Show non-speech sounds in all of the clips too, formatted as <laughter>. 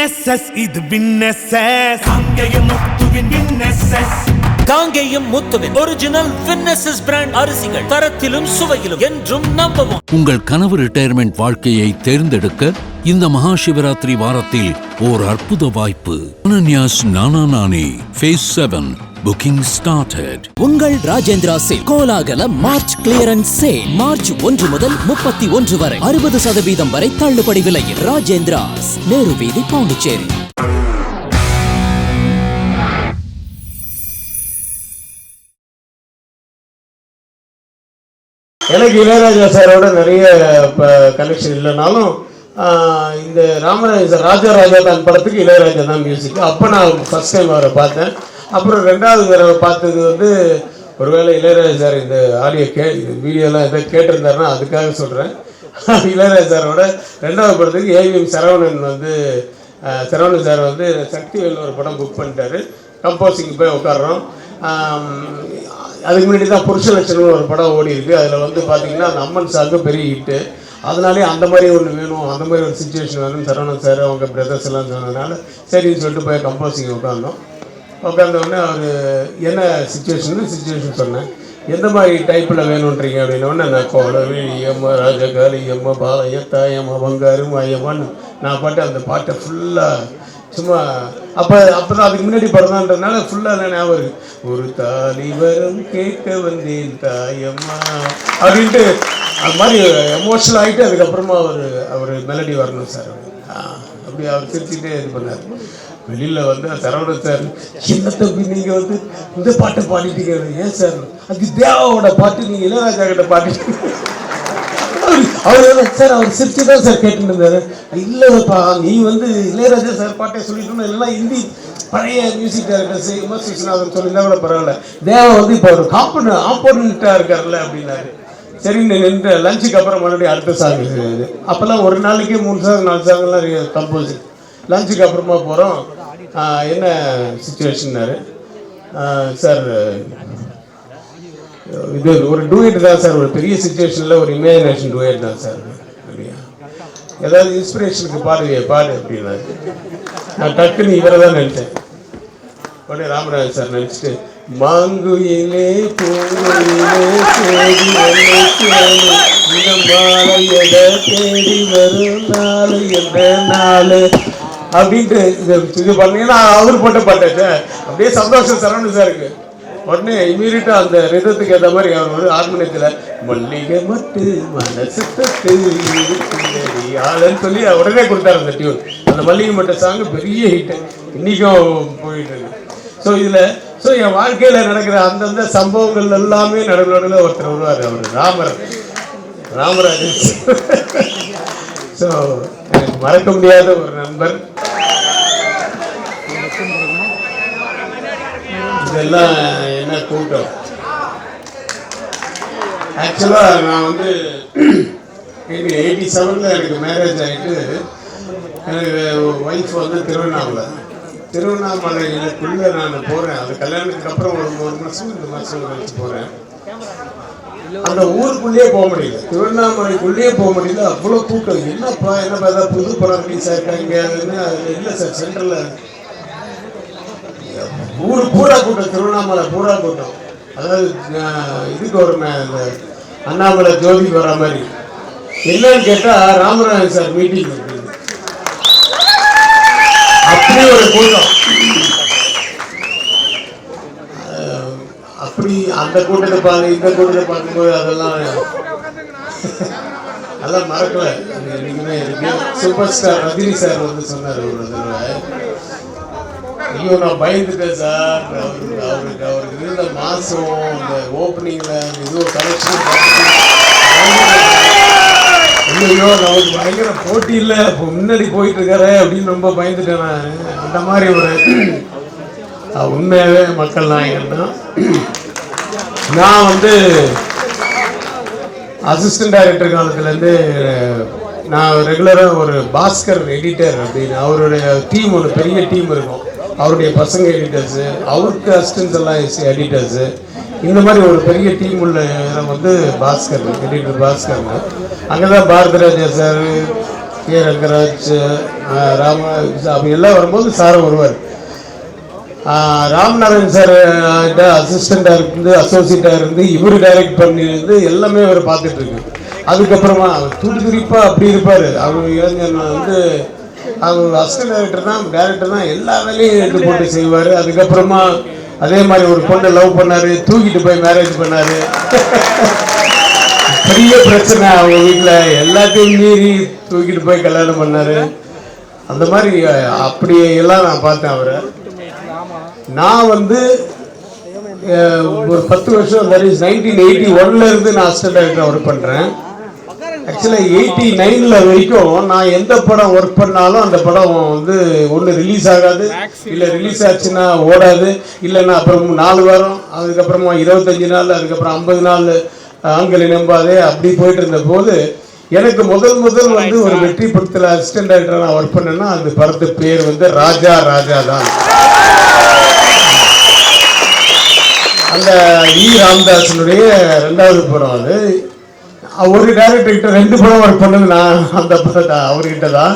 வின்னெஸ்எஸ் இது வின்னெஸ்எஸ் காங்கேய முத்துவின் வின்னெஸ்எஸ் காங்கேயம் முத்துவின் ஒரிஜினல் வின்னசஸ் பிராண்ட் அரிசிகள் தரத்திலும் சுவையிலும் என்றும் நம்பவும் உங்கள் கனவு ரிட்டையர்மெண்ட் வாழ்க்கையை தேர்ந்தெடுக்க இந்த மகா சிவராத்திரி வாரத்தில் ஓர் அற்புத வாய்ப்பு. Ananyas Nana Nani phase seven booking started உங்கள் ராஜேந்திரா சேல். கோலாகல மார்ச் கிளியரன்ஸ் சேல். மார்ச் ஒன்று முதல் முப்பத்தி ஒன்று வரை. அறுபது சதவீதம் வரை தள்ளுபடி விலையில் ராஜேந்திராஸ் நேரு வீதி பாண்டிச்சேரி. எனக்கு இளையராஜா சாரோட நிறைய கனெக்ஷன் இல்லைனாலும் ஆஹ், இந்த ராமராஜ ராஜா ராஜா தான் படத்துக்கு இளையராஜா தான் மியூசிக் அப்போ நான் ஃபர்ஸ்ட் டைம் அவரை பார்த்தேன். அப்புறம் ரெண்டாவது தடவை பார்த்தது வந்து ஒருவேளை இளையராஜா சார் இந்த ஆடியோ கே இது வீடியோலாம் எதை கேட்டிருந்தாருன்னா அதுக்காக சொல்கிறேன் <laughs> இளையராஜா சாரோட ரெண்டாவது படத்துக்கு ஏவிஎம் சரவணன் வந்து சரவணன் சார் வந்து சக்திவேல் ஒரு படம் புக் பண்ணிட்டாரு. கம்போசிங் போய் உட்காடுறோம் அதுக்கு முன்னாடி தான் புருஷ லட்சணம்னு ஒரு படம் ஓடி இருக்குது அதில் வந்து பார்த்தீங்கன்னா அந்த அம்மன் சாங்கு பெரிய ஹிட்டு அதனாலே அந்த மாதிரி ஒன்று வேணும் அந்த மாதிரி ஒரு சுச்சுவேஷன் வேணும் சரவணன் சார் அவங்க பிரதர்ஸ் எல்லாம் சொன்னதுனால சரின்னு சொல்லிட்டு போய் கம்போசிங் உட்காந்தோம் உட்காந்த உடனே அவர் என்ன சுச்சுவேஷன் சுச்சுவேஷன் சொன்னேன். எந்த மாதிரி டைப்பில் வேணுன்றீங்க அப்படின்னோடனே நான் கோலவி ஐயம்மா ராஜகாலி அம்மா பாளையம் தாயம்மா பங்காரு மாயம்மான்னு நான் பாட்டு அந்த பாட்டை ஃபுல்லாக சும்மா அப்போ அப்போ தான் அதுக்கு முன்னாடி பிறந்தான்றதுனால ஃபுல்லாக ஞாபகம் இருக்கு. ஒரு தாலி வரும் கேட்க வந்தேன் தாயம்மா. அப்படின்ட்டு அது மாதிரி எமோஷனல் ஆகிட்டு அதுக்கப்புறமா அவர் அவர் மெலடி வரணும் சார். அப்படி அவர் சிரிச்சுட்டே இது பண்ணார். வெளியில் வந்து சரவண சார் என்ன தம்பி நீங்கள் வந்து இந்த பாட்டை பாடிட்டீங்க ஏன் சார்? அது தேவாவோட பாட்டு நீங்கள் இளையராஜா கிட்ட பாடிட்டீங்க அவர் சார் அவர் சிரிச்சு தான் சார் கேட்டுருந்தாரு இல்லைப்பா நீ வந்து இளையராஜா சார் பாட்டை சொல்லிட்டு இல்லைன்னா ஹிந்தி பழைய மியூசிக் டைரக்டர்ஸ் எம்எஸ் விஸ்வநாதன் சொல்லியிருந்தா கூட பரவாயில்ல. தேவா வந்து இப்போ ஒரு காம்பன ஆப்போனண்ட்டாக இருக்கார்ல அப்படின்னாரு. சரின்னு இந்த லஞ்சுக்கு அப்புறம் மறுபடியும் அடுத்த சாங் இது. அப்போல்லாம் ஒரு நாளைக்கு மூணு சாங் நாலு சாங்லாம் கம்போஸ் லஞ்சுக்கு அப்புறமா போகிறோம் என்ன சுச்சுவேஷன்னாரு சார் இது ஒரு டூயட் தான் சார் ஒரு பெரிய சுச்சுவேஷனில் ஒரு இமேஜினேஷன் டூயட் தான் சார். அப்படியா? ஏதாவது இன்ஸ்பிரேஷனுக்கு பாடுவியே பாடு அப்படின்னா. நான் டக்குன்னு இவரை தான் நினைச்சேன் உடனே ராமராஜ் சார் நினச்சிட்டு மாங்குயிலே பூங்குயிலே தேடி வந்து தேடி இந்த மாலையட தேடி வரும்? நாள் என்ற நாள்? அப்படின்ட்டு இது இது பண்ணீங்கன்னா அவர் போட்ட பாட்டாச்சு அப்படியே சந்தோஷம் சரவணன் சாருக்கு உடனே இமீடியட்டா அந்த ரிதத்துக்கு ஏற்ற மாதிரி அவர் ஒரு ஹார்மோனியத்தில் மல்லிகை மட்டு மனசு தட்டு ஆளுன்னு சொல்லி உடனே கொடுத்தாரு அந்த டியூன் அந்த மல்லிகை மட்ட சாங் பெரிய ஹிட்டு இன்னைக்கும் போயிட்டு இருக்கு. ஸோ இதில் ஸோ என் வாழ்க்கையில் நடக்கிற அந்தந்த சம்பவங்கள் எல்லாமே நடுவில் நடுவில் ஒருத்தர் வருவார் அவர் ராமர். ராமராஜன். <laughs> ஸோ எனக்கு மறக்க முடியாத ஒரு நண்பர். இதெல்லாம் என்ன கூட்டம்? ஆக்சுவலாக நான் வந்து எயிட்டி செவனில் எனக்கு மேரேஜ் ஆகிட்டு எனக்கு ஒய்ஃப் வந்து திருவண்ணாமலை. திருவண்ணாமலைக்குள்ளே நான் போகிறேன் அது கல்யாணத்துக்கு அப்புறம் ஒரு மூணு மாதம் ரெண்டு மாதம் கழிச்சு போகிறேன் அந்த ஊருக்குள்ளேயே போக முடியல. திருவண்ணாமலைக்குள்ளேயே போக முடியல. அவ்வளோ கூட்டம் என்னப்பா என்னப்பா ஏதாவது புது படம் ரிலீஸ் ஆயிருக்காங்க இல்லை சார் சென்ட்ரலில். ஊர் பூரா கூட்டம் திருவண்ணாமலை பூரா கூட்டம். அதாவது இதுக்கு வருமே அந்த அண்ணாமலை ஜோதிக்கு வர மாதிரி. என்னன்னு கேட்டா ராமராஜன் சார் மீட்டிங் அப்படி ஒரு கூட்டம். அப்படி அந்த கூட்டத்தை பாருங்க இந்த கூட்டத்தை பார்க்கும்போது அதெல்லாம் அதெல்லாம் மறக்கல. என்னைக்குமே இருக்கு சூப்பர் ஸ்டார் ரஜினி சார் வந்து சொன்னார் ஒரு தடவை. ஐயோ நான் பயந்துட்டேன் சார். அவருக்கு அவருக்கு அவருக்கு இருந்த மாசம் அந்த ஓப்பனிங்ல இது கலெக்ஷன் ஐயோ நமக்கு பயங்கர போட்டி இல்லை. முன்னாடி போயிட்டு இருக்காரு அப்படின்னு ரொம்ப பயந்துட்டேன் நான். அந்த மாதிரி ஒரு உண்மையாகவே உண்மையாவே மக்கள் நாயகன் தான். நான் வந்து அசிஸ்டன்ட் டைரக்டர் காலத்துலேருந்து நான் ரெகுலராக ஒரு பாஸ்கர் எடிட்டர் அப்படின்னு அவருடைய டீம் ஒரு பெரிய டீம் இருக்கும். அவருடைய பசங்க எடிட்டர்ஸு அவருக்கு அசிஸ்டன்ஸ் எல்லாம் எடிட்டர்ஸு இந்த மாதிரி ஒரு பெரிய டீம் உள்ள இடம் வந்து பாஸ்கர் எடிட்டர் பாஸ்கர் அங்கே தான் பாரதிராஜா சார் கே ரங்கராஜ் ராம அப்படி எல்லாம் வரும்போது சார் வருவார். ராம்நாதன் சார் அசிஸ்டண்டாக இருந்து அசோசியேட்டாக இருந்து இவர் டைரக்ட் பண்ணியிருந்து எல்லாமே அவர் பார்த்துட்டு இருக்கு அதுக்கப்புறமா அவர் துடி துடிப்பாக அப்படி இருப்பார். அவர் இளைஞர் வந்து அவர் அசிஸ்டன்ட் டைரக்டர் தான் டைரக்டர் தான் எல்லா வேலையும் எடுத்து போட்டு செய்வார். அதுக்கப்புறமா அதே மாதிரி ஒரு பொண்ணை லவ் பண்ணார் தூக்கிட்டு போய் மேரேஜ் பண்ணார். பெரிய பிரச்சனை அவங்க வீட்டில் எல்லாத்தையும் மீறி தூக்கிட்டு போய் கல்யாணம் பண்ணாரு. அந்த மாதிரி அப்படியெல்லாம் அப்படி எல்லாம் நான் பார்த்தேன் அவரை. நான் வந்து ஒரு பத்து வருஷம் நைன்டீன் எயிட்டி ஒன்ல இருந்து நான் அசிஸ்டன்ட் டைரக்டர் ஒர்க் பண்ணுறேன் ஆக்சுவலாக எயிட்டி நைனில் வரைக்கும் நான் எந்த படம் ஒர்க் பண்ணாலும் அந்த படம் வந்து ஒன்று ரிலீஸ் ஆகாது. இல்லை ரிலீஸ் ஆச்சுன்னா ஓடாது. இல்லைன்னா அப்புறம் நாலு வாரம் அதுக்கப்புறமா இருபத்தஞ்சி நாள் அதுக்கப்புறம் ஐம்பது நாள் ஆண்களை நம்பாதே அப்படி போயிட்டு இருந்த போது எனக்கு முதல் முதல் வந்து ஒரு வெற்றி படத்தில் அசிஸ்டன்ட் டைரக்டர் நான் ஒர்க் பண்ணேன்னா அந்த படத்து பேர் வந்து ராஜா ராஜா தான். அந்த இ ராமதாசனுடைய ரெண்டாவது படம் அது. ஒரு டேரக்டர்கிட்ட ரெண்டு படம் ஒர்க் பண்ணது நான் அந்த படம் அவர்கிட்ட தான்.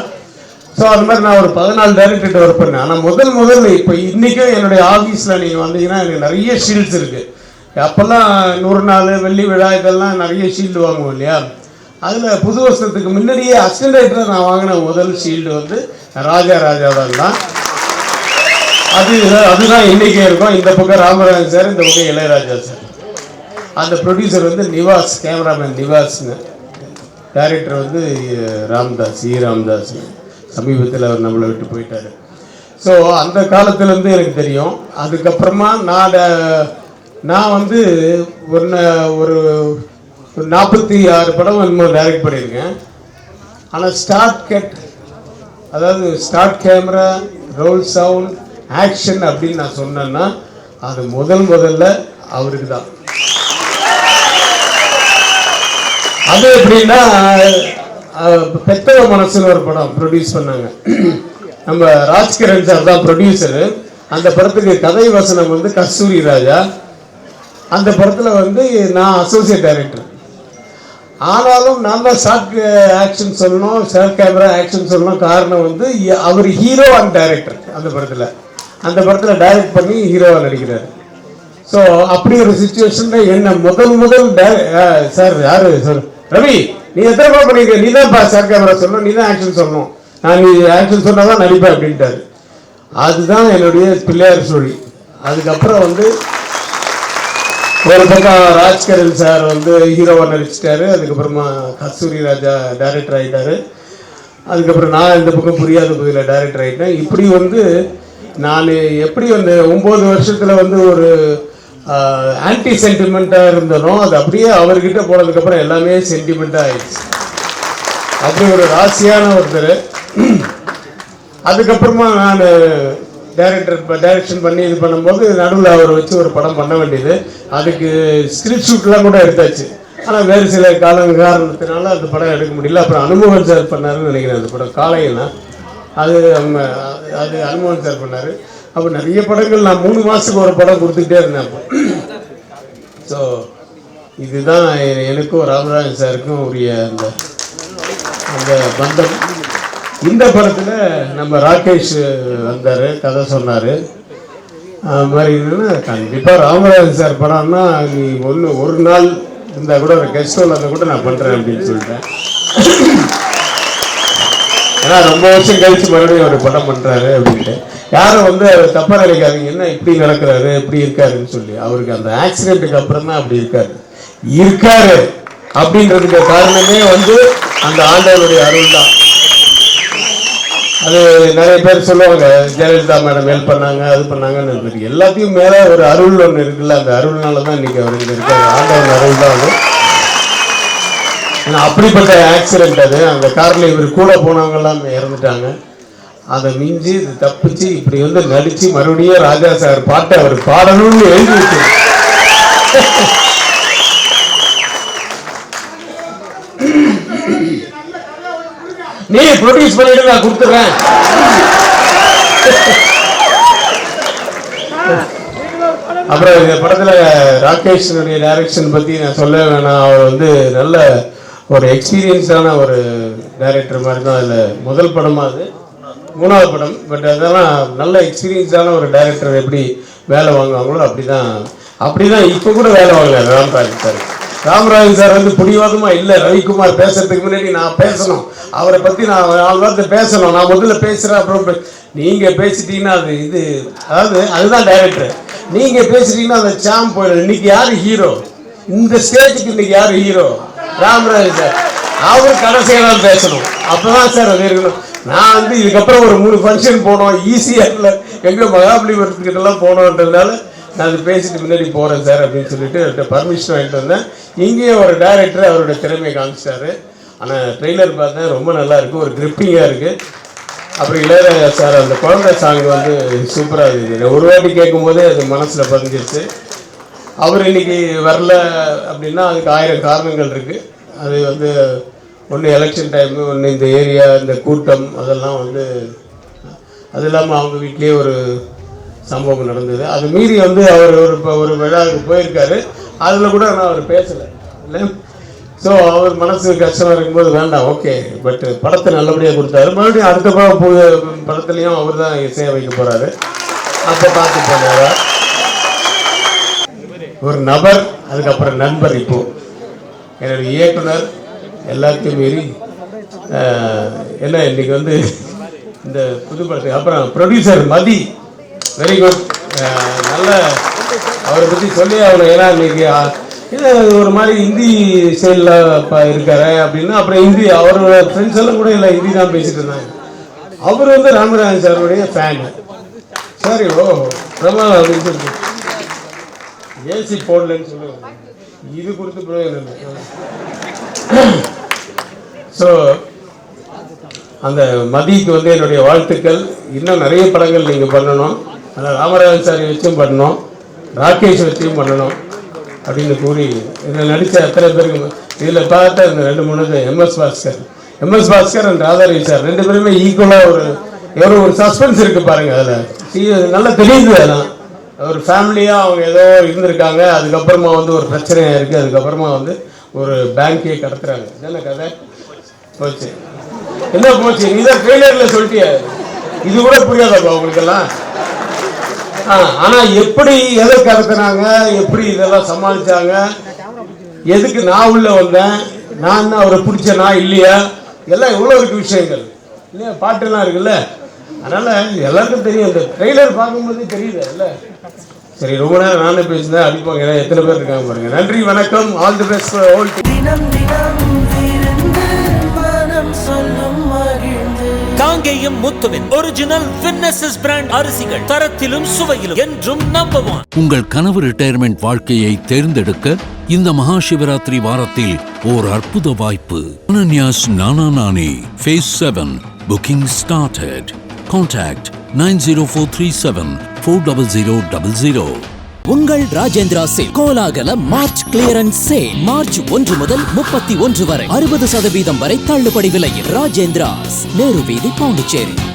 ஸோ அது மாதிரி நான் ஒரு பதினாலு டேரக்டர்கிட்ட ஒர்க் பண்ணேன். ஆனால் முதல் முதல் இப்போ இன்றைக்கும் என்னுடைய ஆஃபீஸில் நீங்கள் வந்தீங்கன்னா எனக்கு நிறைய ஷீல்ட்ஸ் இருக்குது அப்போல்லாம் நூறு நாள் வெள்ளி விழா இதெல்லாம் நிறைய ஷீல்டு வாங்குவோம் இல்லையா? அதில் புது வருஷத்துக்கு முன்னாடியே அசிஸ்டன்ட் நான் வாங்கின முதல் ஷீல்டு வந்து ராஜா ராஜா தான். அது அதுதான் எண்ணிக்கை இருக்கும். இந்த பக்கம் ராமராஜன் சார் இந்த பக்கம் இளையராஜா சார். அந்த ப்ரொடியூசர் வந்து நிவாஸ் கேமராமேன் நிவாஸ்னு டேரக்டர் வந்து ராம்தாஸ் இ ராம்தாஸ். சமீபத்தில் அவர் நம்மளை விட்டு போயிட்டார். ஸோ அந்த காலத்துலேருந்து எனக்கு தெரியும். அதுக்கப்புறமா நான் நான் வந்து ஒன்று ஒரு ஒரு நாற்பத்தி ஆறு படம் என்னமோ டைரக்ட் பண்ணியிருக்கேன். ஆனால் ஸ்டார்ட் கட் அதாவது start camera roll sound action அப்படின்னு நான் சொன்னேன்னா அது முதல் முதல்ல அவருக்கு தான். அது எப்படின்னா பெத்தவ மனசுன்னு ஒரு படம் ப்ரொடியூஸ் பண்ணாங்க. நம்ம ராஜ்கிரண் சார் தான் ப்ரொடியூசரு அந்த படத்துக்கு கதை வசனம் வந்து கஸ்தூரி ராஜா. அந்த படத்தில் வந்து நான் அசோசியேட் டைரக்டர் ஆனாலும் நான் தான் ஷார்ட் ஆக்ஷன் சொல்லணும் ஷார்ட் கேமரா ஆக்ஷன் சொல்லணும். காரணம் வந்து அவர் ஹீரோ அண்ட் டைரக்டர் அந்த படத்தில். அந்த படத்தில் டைரக்ட் பண்ணி ஹீரோவாக நடிக்கிறார். ஸோ அப்படி ஒரு சுச்சுவேஷனில் என்ன முதல் முதல் சார் யாரு? சார் ரவி நீ எத்தனை படம் பண்ணிருக்க நீ தான் சார் கேமரா சொல்லணும் நீ தான் ஆக்ஷன் சொல்லணும். நான் நீ ஆக்ஷன் சொன்னால் தான் நடிப்பேன் அப்படின்ட்டாரு. அதுதான் என்னுடைய பிள்ளையார் சொல்லி அதுக்கப்புறம் வந்து ஒரு பக்கம் ராஜ்கரன் சார் வந்து ஹீரோவாக நடிச்சிட்டாரு. அதுக்கப்புறமா கஸ்தூரி ராஜா டைரக்டர் ஆகிட்டாரு அதுக்கப்புறம் நான் இந்த பக்கம் புரியாத பகுதியில் டைரக்டர் ஆகிட்டேன் இப்படி வந்து நான் எப்படி அந்த ஒம்பது வருஷத்தில் வந்து ஒரு ஆன்டி சென்டிமெண்ட்டாக இருந்தனோ அது அப்படியே அவர்கிட்ட போனதுக்கப்புறம் எல்லாமே சென்டிமெண்ட்டாக ஆயிடுச்சு. அப்படி ஒரு ராசியான ஒருத்தர் அதுக்கப்புறமா நான் டைரக்டர் இப்போ டைரக்ஷன் பண்ணி இது பண்ணும்போது நடுவில் அவரை வச்சு ஒரு படம் பண்ண வேண்டியது. அதுக்கு ஸ்கிரிப்ட் ஷூட்லாம் கூட எடுத்தாச்சு. ஆனால் வேறு சில கால காரணத்தினால அந்த படம் எடுக்க முடியல. அப்புறம் அனுபவம் சார் பண்ணாருன்னு நினைக்கிறேன் அந்த படம். காளையனா அது அவங்க அது அனுமதி சார் பண்ணார். அப்போ நிறைய படங்கள் நான் மூணு மாதத்துக்கு ஒரு படம் கொடுத்துக்கிட்டே இருந்தேன் அப்போ. ஸோ இதுதான் எனக்கும் ராமராஜன் சாருக்கும் உரிய அந்த அந்த பந்தம். இந்த படத்தில் நம்ம ராகேஷ் வந்தார் கதை சொன்னார். அது மாதிரி என்னென்னா கண்டிப்பாக ராமராஜன் சார் படம்னா நீ ஒன்று ஒரு நாள் இருந்தால் கூட ஒரு கெஸ்ட் இருந்தால் கூட நான் பண்ணுறேன் அப்படின்னு சொல்லிட்டேன். ஏன்னா ரொம்ப வருஷம் கழிச்சு மறுபடியும் அவர் படம் பண்ணுறாரு அப்படின்ட்டு. யாரும் வந்து அவர் தப்பாக நினைக்காதீங்க. என்ன இப்படி நடக்கிறாரு இப்படி இருக்காருன்னு சொல்லி. அவருக்கு அந்த ஆக்சிடென்ட்டுக்கு அப்புறம் தான் அப்படி இருக்காரு. இருக்காரு அப்படின்றதுக்கு காரணமே வந்து அந்த ஆண்டவருடைய அருள் தான். அது நிறைய பேர் சொல்லுவாங்க ஜெயலலிதா மேடம் ஹெல்ப் பண்ணாங்க அது பண்ணாங்கன்னு இருக்கு. எல்லாத்தையும் மேலே ஒரு அருள் ஒன்று இருக்குல்ல அந்த அருள்னால தான் இன்னைக்கு அவர் இருக்காரு. ஆண்டவன் அருள் தான் அது. ஏன்னா அப்படிப்பட்ட ஆக்சிடென்ட் அது. அந்த காரில் இவர் கூட போனவங்கெல்லாம் இறந்துட்டாங்க. அதை மிஞ்சி இது தப்பிச்சு இப்படி வந்து நடிச்சு மறுபடியும் ராஜா சார் பாட்டை அவர் பாடணும்னு எழுதி வச்சு நீ ப்ரொடியூஸ் பண்ணிட்டு நான் கொடுத்துறேன். அப்புறம் இந்த படத்துல ராகேஷனுடைய டைரக்ஷன் பத்தி நான் சொல்ல வேணாம். அவர் வந்து நல்ல ஒரு எக்ஸ்பீரியன்ஸான ஒரு டைரக்டர் மாதிரி தான் அதில் முதல் படமாக அது. மூணாவது படம் பட் அதெல்லாம் நல்ல எக்ஸ்பீரியன்ஸான ஒரு டைரக்டர் எப்படி வேலை வாங்குவாங்களோ அப்படி தான் அப்படி தான் இப்போ கூட வேலை வாங்கல ராம்ராஜ் சார். ராமராஜன் சார் வந்து பிடிவாதமாக இல்லை ரவிக்குமார் பேசுறதுக்கு முன்னாடி நான் பேசணும். அவரை பற்றி நான் நாலு வார்த்தை பேசணும். நான் முதல்ல பேசுகிறேன் அப்புறம் நீங்கள் பேசிட்டீங்கன்னா அது இது அதாவது அதுதான் டைரக்டர் நீங்கள் பேசிட்டீங்கன்னா அந்த சாம் போயிடும். இன்னைக்கு யாரு ஹீரோ இந்த ஸ்டேஜுக்கு இன்னைக்கு யாரு ஹீரோ ராம்ராஜ் சார். அவர் கடைசியெல்லாம் பேசணும். அப்பதான் சார் அது இருக்கணும். நான் வந்து இதுக்கப்புறம் ஒரு மூணு ஃபங்க்ஷன் போனோம். ஈஸியாக எங்கே மகாபலிபுரத்துக்கிட்டலாம் போனோன்றதுனால நான் அது பேசிட்டு முன்னாடி போகிறேன் சார் அப்படின்னு சொல்லிட்டு அவர்கிட்ட பர்மிஷன் வாங்கிட்டு வந்தேன். இங்கேயும் ஒரு டேரக்டர் அவரோட திறமையை காமிச்சிட்டாரு ஆனால் ட்ரெய்லர் பார்த்தேன் ரொம்ப நல்லா இருக்குது ஒரு கிரிப்பிங்காக இருக்குது அப்புறம் இளையராஜா சார் அந்த குழந்தை சாங் வந்து சூப்பராக இருக்குது ஒரு வாட்டி கேட்கும்போதே அது மனசில் பதிஞ்சிருச்சு. அவர் இன்னைக்கு வரல அப்படின்னா அதுக்கு ஆயிரம் காரணங்கள் இருக்குது அது வந்து ஒன்று எலெக்ஷன் டைமு ஒன்று இந்த ஏரியா இந்த கூட்டம் அதெல்லாம் வந்து அது இல்லாமல் அவங்க வீட்லேயே ஒரு சம்பவம் நடந்தது. அது மீறி வந்து அவர் ஒரு இப்போ ஒரு விழாவுக்கு போயிருக்காரு. அதில் கூட நான் அவர் பேசலை. இல்லை? ஸோ அவர் மனசு கஷ்டமாக இருக்கும்போது வேண்டாம் ஓகே பட் படத்தை நல்லபடியாக கொடுத்தாரு. மறுபடியும் அடுத்த படம் பு படத்துலையும் அவர் தான் இசையமைக்க போகிறாரு அப்போ பார்த்து போனாரா ஒரு நபர் அதுக்கப்புறம் நண்பர் இப்போ. என்னுடைய இயக்குனர் எல்லாத்தையும் மீறி என்ன இன்னைக்கு வந்து இந்த புது படத்துக்கு அப்புறம் ப்ரொடியூசர் மதி. வெரி குட் நல்ல அவரை பற்றி சொல்லி அவர் ஏன்னா இன்னைக்கு இது ஒரு மாதிரி ஹிந்தி சைடில் இப்போ இருக்காரு அப்படின்னா அப்புறம் ஹிந்தி அவரோட ஃப்ரெண்ட்ஸ் எல்லாம் கூட இல்லை ஹிந்தி தான் பேசிட்டு இருந்தாங்க. அவர் வந்து ராமராஜன் சாருடைய ஃபேன் சரி ஓ பிரமாதம் அப்படின்னு சொல்லிட்டு. ஏசி போடலன்னு சொல்லுவாங்க. இது கொடுத்து பிரயோஜனம் இல்லை. ஸோ அந்த மதிக்கு வந்து என்னுடைய வாழ்த்துக்கள். இன்னும் நிறைய படங்கள் நீங்கள் பண்ணணும். ஆனால் ராமராஜன் சார் வச்சும் பண்ணணும். ராகேஷ் வச்சும் பண்ணணும் அப்படின்னு கூறி இதில் நடித்த அத்தனை பேருக்கு இதில் பார்த்தா இந்த ரெண்டு மூணு M S Bhaskar. M S Bhaskar and ராதாரி sir. ரெண்டு பேருமே ஈக்குவலாக ஒரு எவ்வளோ ஒரு சஸ்பென்ஸ் இருக்குது பாருங்கள் அதில். நல்லா தெரியுது அதெல்லாம். ஒரு ஃபேமிலியாக அவங்க ஏதோ இருந்திருக்காங்க அதுக்கப்புறமா வந்து ஒரு பிரச்சனையாக இருக்குது அதுக்கப்புறமா வந்து ஒரு பேங்க்கே கடத்துறாங்க. என்ன கதை? போச்சு. என்ன போச்சு? நீ தான் ட்ரெய்லரில் சொல்லிட்டிய. இது கூட புரியாதாப்பா உங்களுக்கெல்லாம்? ஆ ஆனால் எப்படி எதை கடத்துனாங்க எப்படி இதெல்லாம் சமாளித்தாங்க எதுக்கு நான் உள்ளே வந்தேன் நான் என்ன அவரை பிடிச்ச நான் இல்லையா? எல்லாம் எவ்வளோ இருக்கு விஷயங்கள். இல்லையா? பாட்டுலாம் இருக்குல்ல? அதனால எல்லாருக்கும் தெரியும் இந்த ட்ரெய்லர் பார்க்கும்போது தெரியுது இல்ல? சரி ரொம்ப நேரம் நானே பேசினேன் அடிப்பாங்க. ஏன்னா எத்தனை பேர் இருக்காங்க பாருங்க. நன்றி வணக்கம். ஆல் தி பெஸ்ட் ஓல் தினம் காங்கேயம் முத்துவின் ஒரிஜினல் வின்னசஸ் பிராண்ட் அரிசிகள் தரத்திலும் சுவையிலும் என்றும் நம்பர் ஒன் உங்கள் கனவு ரிட்டையர்மெண்ட் வாழ்க்கையை தேர்ந்தெடுக்க இந்த மகா சிவராத்திரி வாரத்தில் ஓர் அற்புத வாய்ப்பு. Ananyas Nana Nani phase seven booking started contact nine zero four three seven four double zero double zero உங்கள் ராஜேந்திரா சேல் கோலாகல மார்ச் கிளியரன்ஸ் சேல். மார்ச் ஒன்று முதல் முப்பத்தி ஒன்று வரை அறுபது சதவீதம் வரை தள்ளுபடி விலையில் ராஜேந்திராஸ் நேரு வீதி பாண்டிச்சேரி.